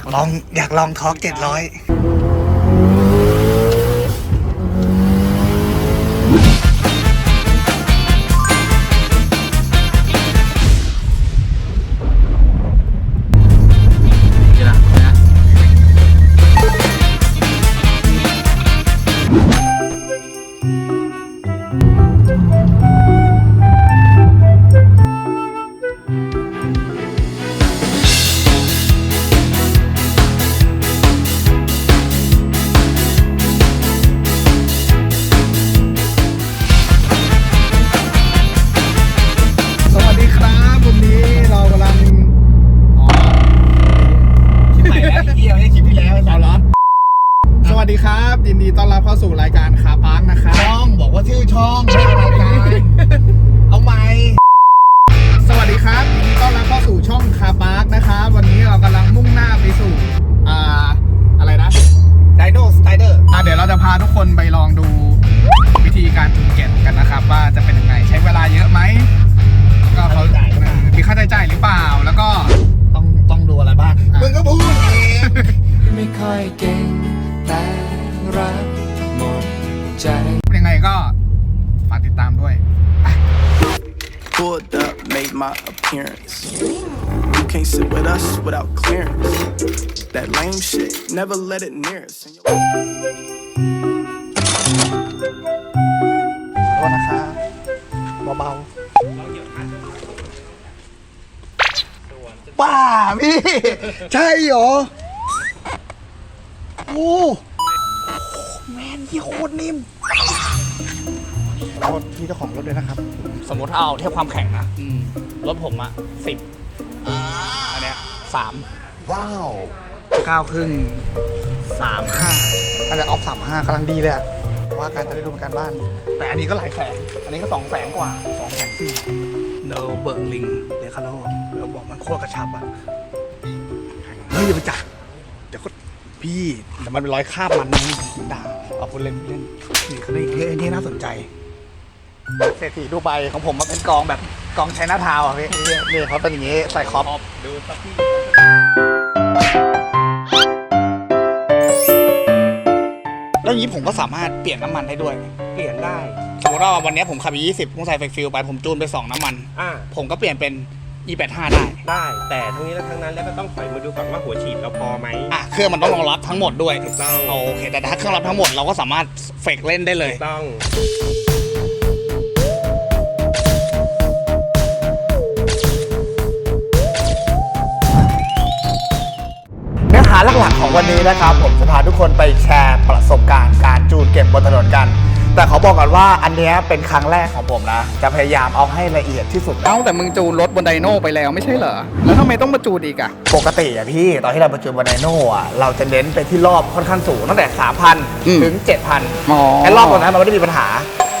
ากลองอยากลองทอล์กเจ็ดร้อย ชื่อช่องไม่ใช่รายการเอาไหมสวัสดีครับยินดีต้อนรับเข้าสู่ช่องคาปาร์กนะครับวันนี้เรากำลังมุ่งหน้าไปสู่อ่าอะไรนะไดโนสไตเดอร์อะเดี๋ยวเราจะพาทุกคนไปลองดูวิธีการจูนเก็บกันนะครับ ว่าจะเป็นยังไงใช้เวลาเยอะไหมแล้วก็เขามีค่าใช้จ่ายหรือเปล่าแล้วก็ต้องต้องดูอะไรบ้างอะมึงก็พูดเองไม่ค่อยเก่ my appearance. You can't sit with us without clearance. That lame shit, never let it near us. And your- โทษนะครับเบาๆป้าพี่ ใช่เหรอ โอ้แมนที่โคตรนิ่มขอ โทษพี่เจ้าของรถด้วยนะครับ สมมติเอาเทียบความแข็งนะรถผมอะสิบอันเนี้ยสามว้าวเก้าครึ่งสามห้าอันนี้ออฟสามห้ากำลังดีเลยอะว่าการจะได้ดูเป็นการบ้าน แต่อันนี้ก็หลายแสนอันนี้ก็สองแสนกว่าสองแสนสี่เนอเบิร์ลิงเดคาโลเราบอกมันโคตรกระชับอะเฮ้ยอย่าไปจับเดี๋ยวก็พี่แต่มันเป็นรอยคราบมันนะด่าเอาพูดเล่นเล่นนี่เขาได้เฮ้ยอันนี้น่าสนใจ เศรษฐีดูใบของผมมันเป็นกองแบบกองใช้หน้าทาวน์อะพี่นี่นี่เขาเป็นอย่างงี้ใส่คอปดูสักที่แล้วอย่างนี้ผมก็สามารถเปลี่ยนน้ำมันได้ด้วย เปลี่ยนได้สมมติว่าวันนี้ผมขับ20ผมใส่ไฟฟิลไปผมจูนไป 2 น้ำมัน อ่าผมก็เปลี่ยนเป็น E85 ได้ ได้ แต่ทั้งนี้และทั้งนั้นแล้วก็ต้องถอยมาดูก่อนว่าหัวฉีดเราพอไหม อะเครื่องมันต้องรองรับทั้งหมดด้วยถูกต้อง โอเคแต่ถ้าเครื่องรับทั้งหมดเราก็สามารถเฟกเล่นได้เลยต้อง นนี้นะครับผมจะพาทุกคนไปแชร์ประสบการณ์การจูนเก็บบนถนนกัน แต่ขอบอกก่อนว่าอันเนี้ยเป็นครั้งแรกของผมนะ จะพยายามเอาให้ละเอียดที่สุด เอ้าแต่มึงจูนรถบนไดโน่ไปแล้วไม่ใช่เหรอ แล้วทำไมต้องมาจูนอีกอะปกติอะพี่ ตอนที่เราประจูนบนไดโน่อะเราจะเน้นไปที่รอบค่อนข้างสูงตั้งแต่ 3,000 ถึง 7,000อ๋อไอ้รอบตรงนั้นมันไม่ได้มีปัญหา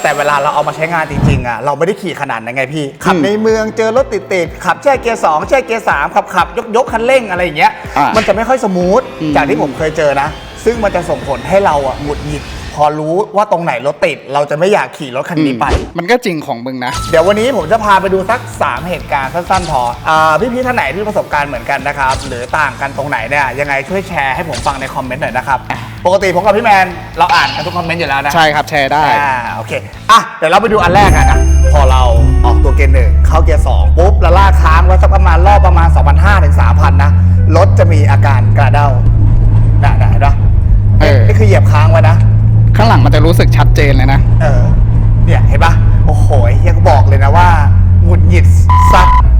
แต่เวลาเราเอามาใช้งานจริงๆอะเราไม่ได้ขี่ขนาดนั้นไงพี่ ขับในเมืองเจอรถติดๆขับแช่เกียร์สองแช่เกียร์สามขับขับยกยกคันเร่งอะไรอย่างเงี้ยอะมันจะไม่ค่อยสมูทอืม จากที่ผมเคยเจอนะ ซึ่งมันจะส่งผลให้เราอะหงุดหงิด พอรู้ว่าตรงไหนรถติด เราจะไม่อยากขี่รถคันนี้ไป มันก็จริงของมึงนะ เดี๋ยววันนี้ผมจะพาไปดูสัก 3 เหตุการณ์สั้นๆพออาพี่ๆท่านไหนที่ประสบการณ์เหมือนกันนะครับ หรือต่างกันตรงไหนเนี่ยยังไงช่วยแชร์ให้ผมฟังในคอมเมนต์หน่อยนะครับ ปกติผมกับพี่แมนเราอ่านกันทุกคอมเมนต์อยู่แล้วนะใช่ครับแชร์ได้ อ่าโอเคอะเดี๋ยวเราไปดูอันแรกกันอะพอเราออกตัวเกียร์หนึ่งเข้าเกียร์สองปุ๊บแล้วลากค้างไว้สักประมาณรอบประมาณ 2,500ถึง3,000นะรถจะมีอาการกระเด้าน่ะน่ะเห็นปะเออ นี่คือเหยียบค้างไว้นะ ข้างหลังมันจะรู้สึกชัดเจนเลยนะ เออ เนี่ยเห็นปะโอ้โหเฮียก็บอกเลยนะว่าหงุดหงิดซัดห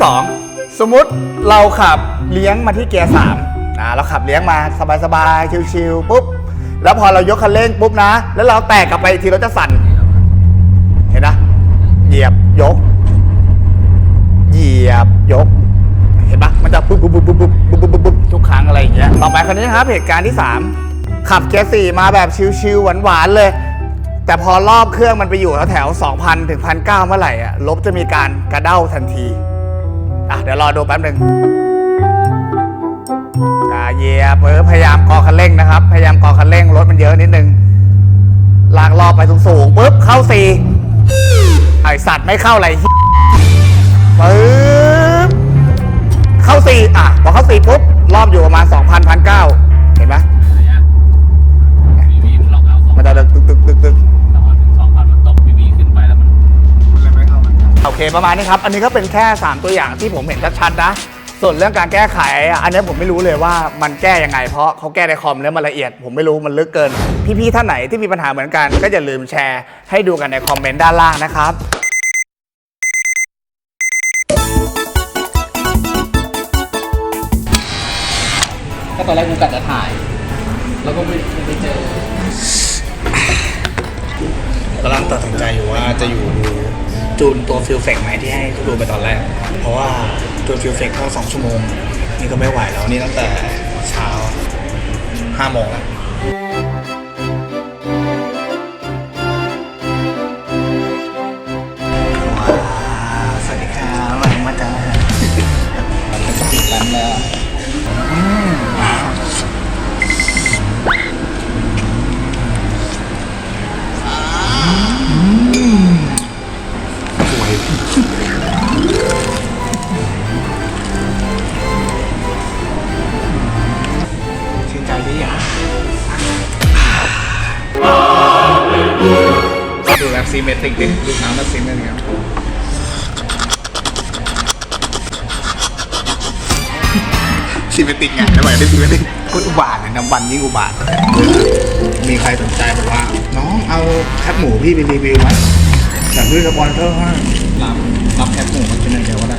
ที่สสมมติเราขับเลี้ยงมาที่เกียร์สามอ่เราขับเลี้ยงมาสบายๆชิวๆปุ๊บแล้วพอเรายกคันเร่งปุ๊บนะ แล้วเราแตกกลับไปทีเราจะสั่น เห็นนะเหยียบยก เหยียบยก เห็นปะมันจะปุ๊บปุ๊บปุ๊บปุ๊บปุ๊บปุ๊บทุกครั้งอะไรอย่างเงี้ยต่อไปคันนี้ครับเหตุการณ์ที่ 3 ขับเกียร์สี่มาแบบชิวๆหวานๆเลย แต่พอรอบเครื่องมันไปอยู่แถวๆ2,000 ถึง 1,900 เมื่อไหร่อะลบจะมีการกระเด้าทันที อะเดี๋ยวรอดูแป๊บหนึ่งอ่าเหเหยียบเออพยายามกอคันเร่งนะครับ พยายามกอคันเร่งรถมันเยอะนิดนึงลากรอบไปสูงๆปุ๊บเข้าสี่ไอสัตว์ไม่เข้าอะไรเหี้ยปึ๊บเข้าสี่อะพอเข้าสี่ปุ๊บรอบอยู่ประมาณ2,000พันเก้าเห็นไหมมันจะตึกตึกตึกตึก โอเคประมาณนี้ครับ อันนี้ก็เป็นแค่ 3 ตัวอย่างที่ผมเห็นชัดๆนะ ส่วนเรื่องการแก้ไขอะอันนี้ผมไม่รู้เลยว่ามันแก้ยังไง เพราะเขาแก้ในคอมแล้วมันละเอียด ผมไม่รู้มันลึกเกิน พี่ๆท่านไหนที่มีปัญหาเหมือนกัน ก็อย่าลืมแชร์ให้ดูกันในคอมเมนต์ด้านล่างนะครับก็ตอนแรกกูกะจะถ่าย แล้วก็ไม่ไปเจอกำลังตัดสินใจอยู่ว่าจะอยู่ดู จูนตัวฟิลเฟกไหมที่ให้ดูไปตอนแรก เพราะว่าตัวฟิลเฟกก็สองชั่วโมง นี่ก็ไม่ไหวแล้วนี่ตั้งแต่เช้าห้าโมงแล้ว ซีเมตริกดิดูน้ำแบบซีเมตริกซีเมตริกไงไม่ไหวได้ซีเมตริกพูดอุบาทเลยน้ำวันยิ่งอุบาท มีใครสนใจบอกว่า น้องเอาแคปหมูพี่ไปรีวิวไหมแต่ด้วยสปอนเซอร์ให้รับรับแคปหมูมันเป็นอย่างเดียวก็ได้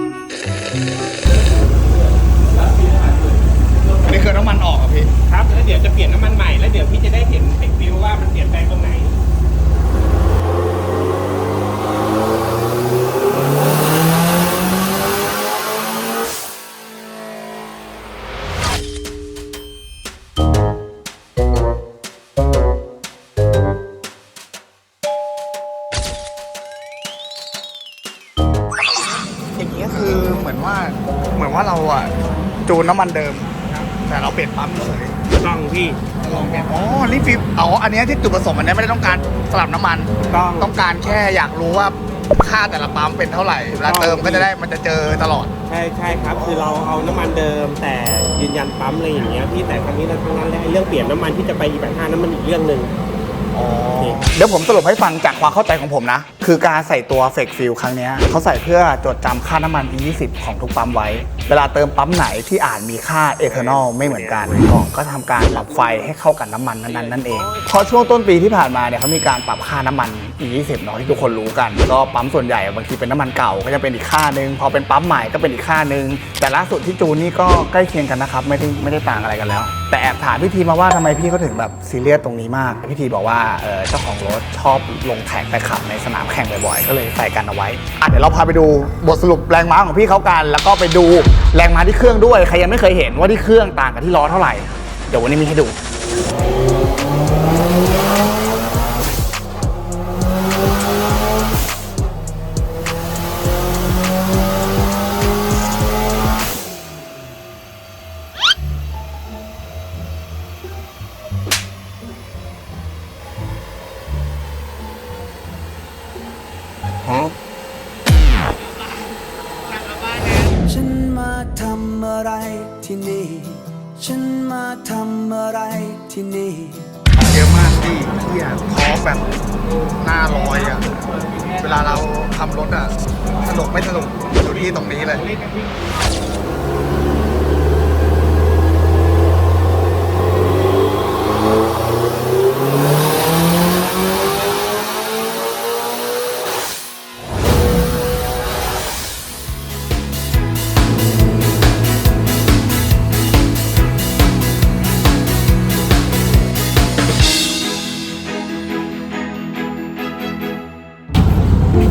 ว่าเหมือนว่าเราอะจูนน้ำมันเดิม แต่เราเปลี่ยนปั๊มเฉยต้องพี่ ลองเปลี่ยนอ๋อนี่ฟิล์มอ๋ออันเนี้ยที่จุดประสงค์อันเนี้ยไม่ได้ต้องการสลับน้ำมัน ต้อง ต้องการแค่อยากรู้ว่าค่าแต่ละปั๊มเป็นเท่าไหร่เวลาเติมก็จะได้มันจะเจอตลอด ใช่ใช่ครับ คือเราเอาน้ำมันเดิม แต่ยืนยันปั๊มอะไรอย่างเงี้ยพี่แต่ครั้งนี้เราทั้งนั้นแล้วไอ้เรื่องเปลี่ยนน้ำมันที่จะไปอีแปดห้านั้นมันอีกเรื่องหนึ่ง เดี๋ยวผมสรุปให้ฟังจากความเข้าใจของผมนะคือการใส่ตัวเฟกฟิลครั้งนี้เขาใส่เพื่อจดจำค่าน้ำมัน E20 ของทุกปั๊มไว้ เวลาเติมปั๊มไหนที่อ่านมีค่าเอทานอลไม่เหมือนกันกล่องก็ทำการปรับไฟให้เข้ากับน้ำมันนั้นๆนั่นเองพอช่วงต้นปีที่ผ่านมาเนี่ยเขามีการปรับค่าน้ำมัน E20 เนาะที่ทุกคนรู้กัน ก็ปั๊มส่วนใหญ่บางทีเป็นน้ำมันเก่าก็จะเป็นอีกค่าหนึ่งพอเป็นปั๊มใหม่ก็เป็นอีกค่าหนึ่งแต่ล่าสุดที่จูนนี่ก็ใกล้เคียงกันนะครับไม่ได้ไม่ได้ต่างอะไรกันแล้ว แต่แอบถามพี่ทีมาว่าทำไมพี่เขาถึงแบบซีเรียสตรงนี้มากพี่ทีบอกว่าเออเจ้าของรถชอบลงแท็กไปขับในสนามแข่งบ่อยๆ ก็เลยใส่กันเอาไว้อะเดี๋ยวเราพาไปดูบทสรุปแรงม้าของพี่เขากัน แล้วก็ไปดูแรงม้าที่เครื่องด้วย ใครยังไม่เคยเห็นว่าที่เครื่องต่างกับที่ล้อเท่าไหร่ เดี๋ยววันนี้มีให้ดู มาทำอะไรที่นี่ เยอะมากพี่ที่อะท้อแบบหน้าร้อยอะ เวลาเราทำรถอะสนุกไม่สนุกอยู่ที่ตรงนี้เลย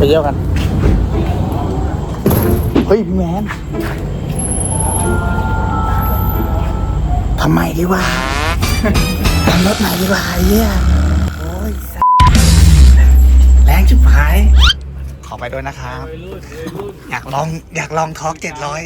ไปเยี่ยวกัน เฮ้ยพี่แมนทำไมดีวะทำรถไหม่ดีวะไอ้เหี้ยโอ้ยสัสแรงชิบหาย ขอไปด้วยนะครับ อยากลองอยากลองทอกเจ็ดร้อย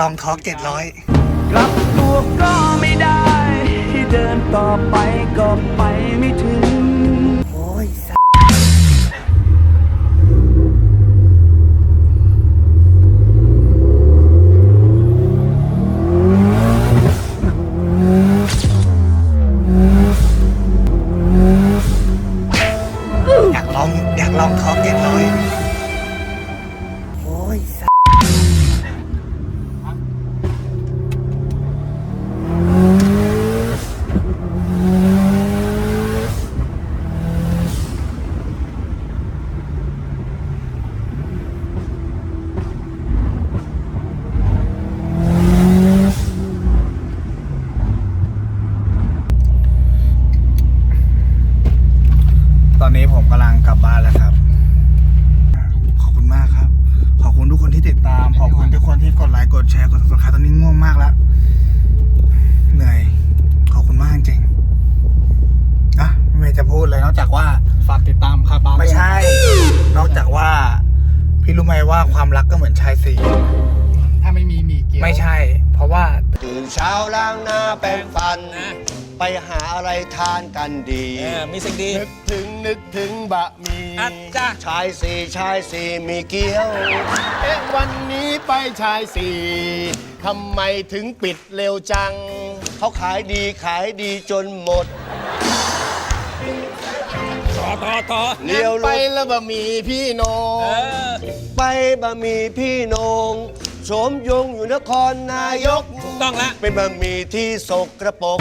ลองทอล์กเจ็ดร้อยกลับตัวก็ไม่ได้ที่เดินต่อไปก็ไปไม่ถึง ดไลค์กดแชร์กด subscribe ตอนนี้ง่วงมากแล้วเหนื่อย ขอบคุณมากจริงๆอะไม่จะพูดเลยนอกจากว่าฝากติดตามคาบาไม่ใช่ นอกจากว่า พี่รู้ไหมว่าความรักก็เหมือนชายสีถ้าไม่มีหมีเกี๊ยวไม่ใช่ เพราะว่า ตื่นเช้าล้างหน้าแปรงฟัน ไปหาอะไรทานกันดีมีสิ่งดี นึกถึงนึกถึงบะหมี่อะจ้ะ ชายสี่ชายสี่มีเกี๊ยว เอ๊ะวันนี้ไปชายสี่ทำไมถึงปิดเร็วจัง เขาขายดีขายดีจนหมด ต่อต่อต่อเลี้ยวไปแล้วบะหมี่พี่โหนงไปบะหมี่พี่โหนงโฉมยงอยู่นครนายกต้องละ เป็นบะหมี่ที่สกกระปรก